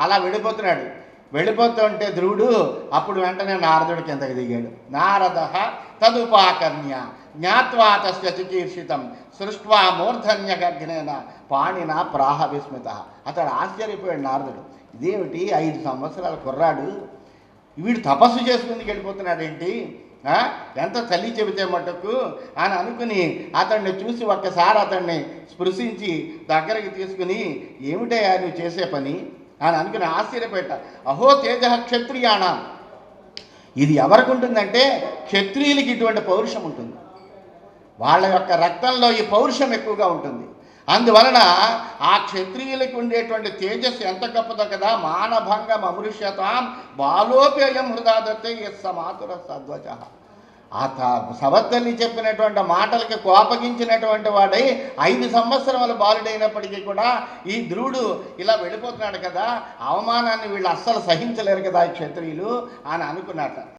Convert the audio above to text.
అలా వెళ్ళిపోతున్నాడు వెళ్ళిపోతుంటే ధ్రువుడు అప్పుడు వెంటనే నారదుడి కిందకి దిగాడు. నారద తదుపాకర్ణ్య జ్ఞాత్వా తస్య చికీర్షితం సృష్వా మూర్ధన్య గర్ఘనేన పాణిన ప్రాహ విస్మిత. అతడు ఆశ్చర్యపోయాడు నారదుడు. ఇదేమిటి? ఐదు సంవత్సరాల కుర్రాడు. వీడు తపస్సు చేసుకుందుకు వెళ్ళిపోతున్నాడేంటి ఎంత తల్లి చెబితే మటుకు అని అనుకుని అతన్ని చూసి ఒక్కసారి అతన్ని స్పృశించి దగ్గరికి తీసుకుని ఏమిటయ్యా నువ్వు చేసే పని? అని అనుకుని ఆశ్చర్యపెట్ట అహో తేజ క్షత్రియాణం. ఇది ఎవరికి ఉంటుందంటే క్షత్రియులకి ఇటువంటి పౌరుషం ఉంటుంది. వాళ్ళ యొక్క రక్తంలో ఈ పౌరుషం ఎక్కువగా ఉంటుంది. అందువలన ఆ క్షత్రియులకు ఉండేటువంటి తేజస్సు ఎంత గొప్పదో కదా మానభంగం అమృష్యతాం బాలోపేయం హృదాదత్తే ఎస్ సమాతుర సద్వచ ఆ త- సవత్తల్లి చెప్పినటువంటి మాటలకి కోపగించినటువంటి వాడై ఐదు సంవత్సరాల బాలుడైనప్పటికీ కూడా ఈ ధ్రువుడు ఇలా వెళ్ళిపోతున్నాడు కదా అవమానాన్ని వీళ్ళు అస్సలు సహించలేరు కదా ఈ క్షత్రియులు అని అనుకున్నట